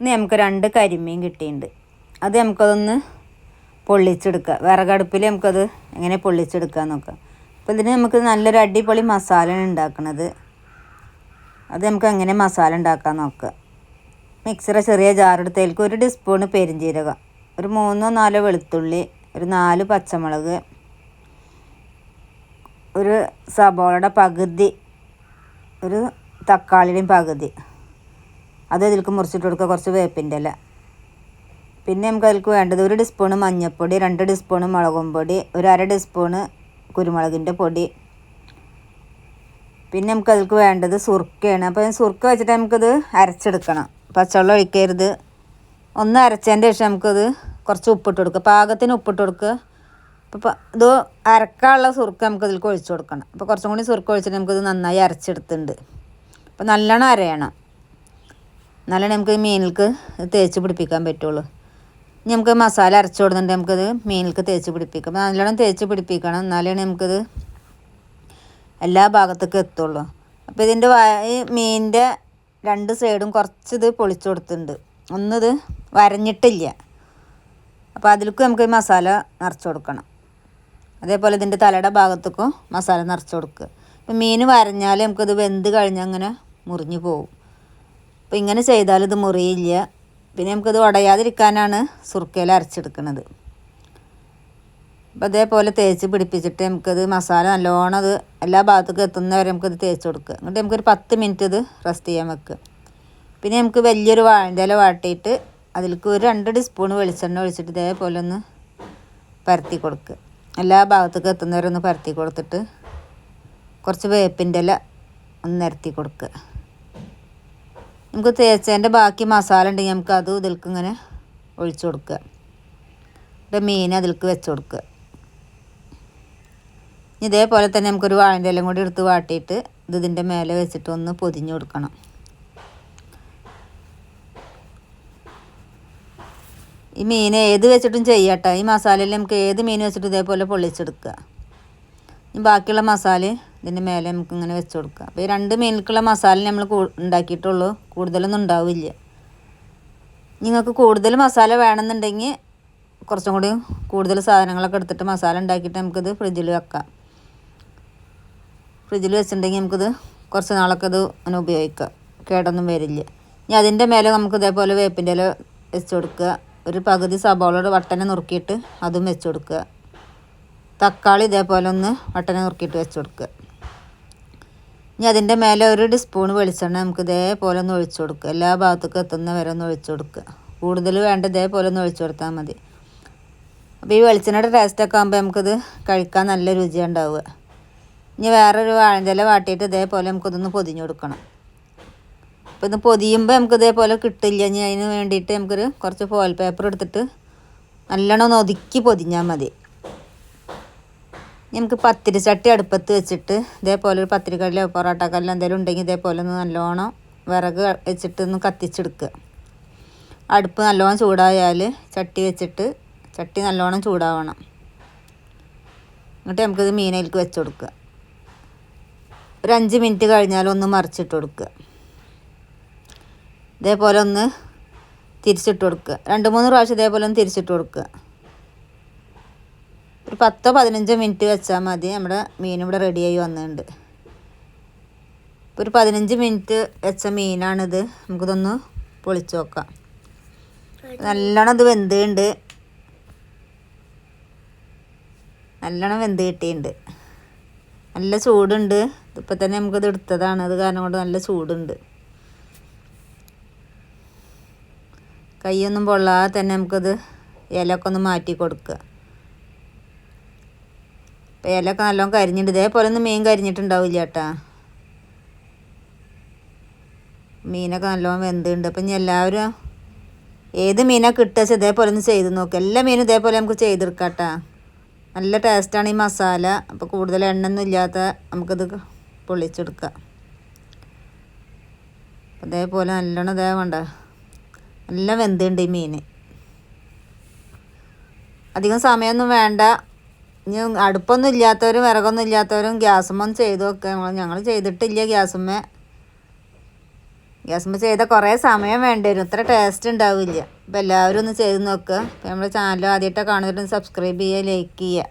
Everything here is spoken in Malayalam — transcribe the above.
ഇന്ന് നമുക്ക് രണ്ട് കരിമീൻ കിട്ടിയിട്ടുണ്ട്. അത് നമുക്കതൊന്ന് പൊള്ളിച്ചെടുക്കുക വിറകടുപ്പിൽ നമുക്കത് എങ്ങനെ പൊള്ളിച്ചെടുക്കുക നോക്കാം. അപ്പോൾ ഇതിന് നമുക്ക് നല്ലൊരു അടിപൊളി മസാല ഉണ്ടാക്കുന്നത് അത് നമുക്ക് എങ്ങനെ മസാല ഉണ്ടാക്കാൻ നോക്കുക മിക്സറെ ചെറിയ ജാറെടുത്തേൽക്ക് ഒരു ടീസ്പൂണ് പെരിഞ്ജീരകം ഒരു മൂന്നോ നാലോ വെളുത്തുള്ളി ഒരു നാല് പച്ചമുളക് ഒരു സബോളയുടെ പകുതി ഒരു തക്കാളിയുടെയും പകുതി. അത് ഇതിലേക്ക് മുറിച്ചിട്ട് കൊടുക്കുക. കുറച്ച് വേപ്പിന്റെ ഇല. പിന്നെ നമുക്ക് അതിലേക്ക് വേണ്ടത് ഒരു ടീസ്പൂണ് മഞ്ഞൾപ്പൊടി രണ്ട് ടീസ്പൂണ് മുളകും പൊടി ഒരു അര ടീസ്പൂണ് കുരുമുളകിന്റെ പൊടി. പിന്നെ നമുക്ക് അതിലേക്ക് വേണ്ടത് സുർക്കയാണ്. അപ്പോൾ സുർക്ക വെച്ചിട്ട് നമുക്കത് അരച്ചെടുക്കണം. പച്ചവെള്ളം ഒഴിക്കരുത്. ഒന്ന് അരച്ചതിന്റെ ശേഷം നമുക്കത് കുറച്ച് ഉപ്പിട്ട് കൊടുക്കുക. പാകത്തിന് ഉപ്പിട്ട് കൊടുക്കുക. അപ്പോൾ ഇത് അരക്കാനുള്ള സുർക്ക നമുക്ക് ഇതിലേക്ക് ഒഴിച്ചു കൊടുക്കണം. അപ്പോൾ കുറച്ചും കൂടി സുർക്ക ഒഴിച്ചിട്ട് നമുക്കത് നന്നായി അരച്ചെടുത്തിട്ടുണ്ട്. അപ്പോൾ നല്ലോണം അരയണം. എന്നാലേ നമുക്ക് മീനിൽക്ക് തേച്ച് പിടിപ്പിക്കാൻ പറ്റുള്ളൂ. ഇനി നമുക്ക് മസാല അരച്ചു കൊടുത്തിട്ട് നമുക്കത് മീനിൽക്ക് തേച്ച് പിടിപ്പിക്കാം. അപ്പോൾ നല്ലോണം തേച്ച് പിടിപ്പിക്കണം. എന്നാലേ നമുക്കത് എല്ലാ ഭാഗത്തേക്കും എത്തുള്ളൂ. അപ്പോൾ ഇതിന്റെ ഈ മീനിന്റെ രണ്ട് സൈഡും കുറച്ചിത് പൊളിച്ചു കൊടുത്തിട്ടുണ്ട്. ഒന്നിത് വരഞ്ഞിട്ടില്ല. അപ്പോൾ അതിലേക്ക് നമുക്ക് മസാല നിറച്ച് കൊടുക്കണം. അതേപോലെ ഇതിന്റെ തലയുടെ ഭാഗത്തേക്കും മസാല നിറച്ച് കൊടുക്കുക. ഇപ്പം മീൻ വരഞ്ഞാൽ നമുക്കത് വെന്ത് കഴിഞ്ഞാൽ അങ്ങനെ മുറിഞ്ഞു പോകും. അപ്പോൾ ഇങ്ങനെ ചെയ്താൽ ഇത് മുറിയില്ല. പിന്നെ നമുക്കത് ഉടയാതിരിക്കാനാണ് സുർക്കയിൽ അരച്ചെടുക്കുന്നത് അപ്പോൾ അതേപോലെ തേച്ച് പിടിപ്പിച്ചിട്ട് നമുക്കത് മസാല നല്ലോണം അത് എല്ലാ ഭാഗത്തേക്കും എത്തുന്ന വരെ നമുക്കത് തേച്ച് കൊടുക്കുക. എന്നിട്ട് നമുക്കൊരു പത്ത് മിനിറ്റ് ഇത് റെസ്റ്റ് ചെയ്യാൻ വെക്കുക. പിന്നെ നമുക്ക് വലിയൊരു വാഴന്റെ ഇല വാട്ടിയിട്ട് അതിലേക്ക് ഒരു രണ്ട് ടീസ്പൂൺ വെളിച്ചെണ്ണ ഒഴിച്ചിട്ട് ഇതേപോലെ ഒന്ന് പരത്തി കൊടുക്കുക. എല്ലാ ഭാഗത്തേക്കും എത്തുന്നവരെ ഒന്ന് പരത്തി കൊടുത്തിട്ട് കുറച്ച് വേപ്പിന്റെ ഇല ഒന്ന് നിരത്തി കൊടുക്കുക. നമുക്ക് തേച്ചതിന്റെ ബാക്കി മസാല ഉണ്ടെങ്കിൽ നമുക്ക് അത് ഇതിൽക്ക് ഇങ്ങനെ ഒഴിച്ചു കൊടുക്കുക. എന്നിട്ട് മീൻ അതിൽക്ക് വെച്ച് കൊടുക്കുക. ഇതേപോലെ തന്നെ നമുക്കൊരു വാഴന്റെ ഇലയും കൂടി എടുത്ത് വാട്ടിയിട്ട് ഇത് ഇതിന്റെ മേലെ വെച്ചിട്ട് ഒന്ന് പൊതിഞ്ഞു കൊടുക്കണം. ഈ മീൻ ഏത് വെച്ചിട്ടും ചെയ്യട്ടെ ഈ മസാലയിൽ നമുക്ക് ഏത് മീൻ വെച്ചിട്ട് ഇതേപോലെ പൊള്ളിച്ചെടുക്കുക. ഇനി ബാക്കിയുള്ള മസാല ഇതിന്റെ മേലെ നമുക്ക് ഇങ്ങനെ വെച്ച് കൊടുക്കുക അപ്പോൾ ഈ രണ്ട് മീനിലേക്കുള്ള മസാല നമ്മൾ ഉണ്ടാക്കിയിട്ടുള്ളൂ. കൂടുതലൊന്നും ഉണ്ടാവില്ല. നിങ്ങൾക്ക് കൂടുതൽ മസാല വേണമെന്നുണ്ടെങ്കിൽ കുറച്ചും കൂടി കൂടുതൽ സാധനങ്ങളൊക്കെ എടുത്തിട്ട് മസാല ഉണ്ടാക്കിയിട്ട് നമുക്കിത് ഫ്രിഡ്ജിൽ വെക്കാം. ഫ്രിഡ്ജിൽ വെച്ചിട്ടുണ്ടെങ്കിൽ നമുക്കിത് കുറച്ച് നാളൊക്കെ ഇത് അങ്ങനെ ഉപയോഗിക്കാം. കേടൊന്നും വരില്ല. ഇനി അതിന്റെ മേലെ നമുക്ക് ഇതേപോലെ വേപ്പിന്റെ ഇല വെച്ച് കൊടുക്കുക. ഒരു പകുതി സബോളയുടെ വട്ടനെ നുറുക്കിയിട്ട് അതും വെച്ച് കൊടുക്കുക. തക്കാളി ഇതേപോലെ ഒന്ന് വട്ടനെ നുറുക്കിയിട്ട് വെച്ച് കൊടുക്കുക. ഇനി അതിന്റെ മേലെ ഒരു ടീസ്പൂൺ വെളിച്ചെണ്ണ നമുക്ക് ഇതേപോലെ ഒന്ന് ഒഴിച്ചു കൊടുക്കുക. എല്ലാ ഭാഗത്തേക്കും എത്തുന്ന വരെ ഒന്ന് ഒഴിച്ചു കൊടുക്കുക. കൂടുതൽ വേണ്ട ഇതേപോലെ ഒന്ന് ഒഴിച്ചു കൊടുത്താൽ മതി. അപ്പോൾ ഈ വെളിച്ചെണ്ണയുടെ ടേസ്റ്റൊക്കെ ആകുമ്പോൾ നമുക്കിത് കഴിക്കാൻ നല്ല രുചിയുണ്ടാവുക ഇനി വേറൊരു വാഴഞ്ചല വാട്ടിയിട്ട് ഇതേപോലെ നമുക്കിതൊന്ന് പൊതിഞ്ഞു കൊടുക്കണം. അപ്പോൾ ഇത് പൊതിയുമ്പോൾ നമുക്ക് ഇതേപോലെ കിട്ടില്ല. ഇനി അതിന് വേണ്ടിയിട്ട് നമുക്കൊരു കുറച്ച് ഫോയിൽ പേപ്പർ എടുത്തിട്ട് നല്ലോണം ഒന്ന് ഒതുക്കി പൊതിഞ്ഞാൽ മതി. നമുക്ക് പത്തിരി ചട്ടി അടുപ്പത്ത് വെച്ചിട്ട് ഇതേപോലെ ഒരു പത്തിരിക്കല്ലോ പൊറോട്ടക്കല്ലോ എന്തെങ്കിലും ഉണ്ടെങ്കിൽ ഇതേപോലെ ഒന്ന് നല്ലോണം വിറക് വെച്ചിട്ട് ഒന്ന് കത്തിച്ചെടുക്കുക. അടുപ്പ് നല്ലോണം ചൂടായാൽ ചട്ടി വെച്ചിട്ട് ചട്ടി നല്ലോണം ചൂടാവണം. എന്നിട്ട് നമുക്കിത് മീനയിലേക്ക് വെച്ച് കൊടുക്കുക. ഒരു അഞ്ച് മിനിറ്റ് കഴിഞ്ഞാൽ ഒന്ന് മറിച്ചിട്ട് കൊടുക്കുക. ഇതേപോലെ ഒന്ന് തിരിച്ചിട്ട് കൊടുക്കുക. രണ്ട് മൂന്ന് പ്രാവശ്യം ഇതേപോലെ ഒന്ന് തിരിച്ചിട്ട് കൊടുക്കുക. ഒരു പത്തോ പതിനഞ്ചോ മിനിറ്റ് വെച്ചാൽ മതി. നമ്മുടെ മീൻ ഇവിടെ റെഡിയായി വന്നിട്ടുണ്ട്. ഇപ്പോൾ ഒരു പതിനഞ്ച് മിനിറ്റ് വെച്ച മീനാണിത്. നമുക്കിതൊന്ന് പൊളിച്ച് നോക്കാം. നല്ലോണം ഇത് വെന്തുണ്ട്. നല്ലോണം വെന്ത് കിട്ടിയിട്ടുണ്ട് നല്ല ചൂടുണ്ട്. ഇതിപ്പോൾ തന്നെ നമുക്കിത് എടുത്തതാണ്. അത് കാരണം കൊണ്ട് നല്ല ചൂടുണ്ട്. കൈയൊന്നും പൊള്ളാതെ തന്നെ നമുക്കത് ഇലയൊക്കെ ഒന്ന് മാറ്റി കൊടുക്കുക. അപ്പോൾ ഇലയൊക്കെ നല്ലോണം കരിഞ്ഞിട്ട് ഇതേപോലെ ഒന്നും മീൻ കരിഞ്ഞിട്ടുണ്ടാവില്ല ചേട്ടാ മീനൊക്കെ നല്ലോണം വെന്തുണ്ട്. അപ്പം ഇനി എല്ലാവരും ഏത് മീനാണ് കിട്ടുക ഇതേപോലെ ഒന്ന് ചെയ്ത് നോക്കുക എല്ലാ മീനും ഇതേപോലെ നമുക്ക് ചെയ്തെടുക്കാം കേട്ടാ നല്ല ടേസ്റ്റാണ് ഈ മസാല. അപ്പോൾ കൂടുതൽ എണ്ണയൊന്നും ഇല്ലാത്ത നമുക്കത് പൊള്ളിച്ചെടുക്കാം. അതേപോലെ നല്ലോണം ഇതേ വേണ്ട. നല്ല വെന്തുണ്ട് ഈ മീൻ. അധികം സമയമൊന്നും വേണ്ട. ഇനി അടുപ്പൊന്നും ഇല്ലാത്തവരും വിറകൊന്നും ഇല്ലാത്തവരും ഗ്യാസുമ്മ ചെയ്ത് വെക്കുക ഞങ്ങൾ ചെയ്തിട്ടില്ല ഗ്യാസുമ്മ. ഗ്യാസമ്മ ചെയ്ത കുറേ സമയം വേണ്ടി വരും ഇത്ര ടേസ്റ്റ് ഉണ്ടാവില്ല. അപ്പോൾ എല്ലാവരും ഒന്ന് ചെയ്ത് നോക്കുക നമ്മുടെ ചാനൽ ആദ്യമായിട്ടാണ് കാണുന്നവരൊന്ന് സബ്സ്ക്രൈബ് ചെയ്യുക ലൈക്ക് ചെയ്യുക.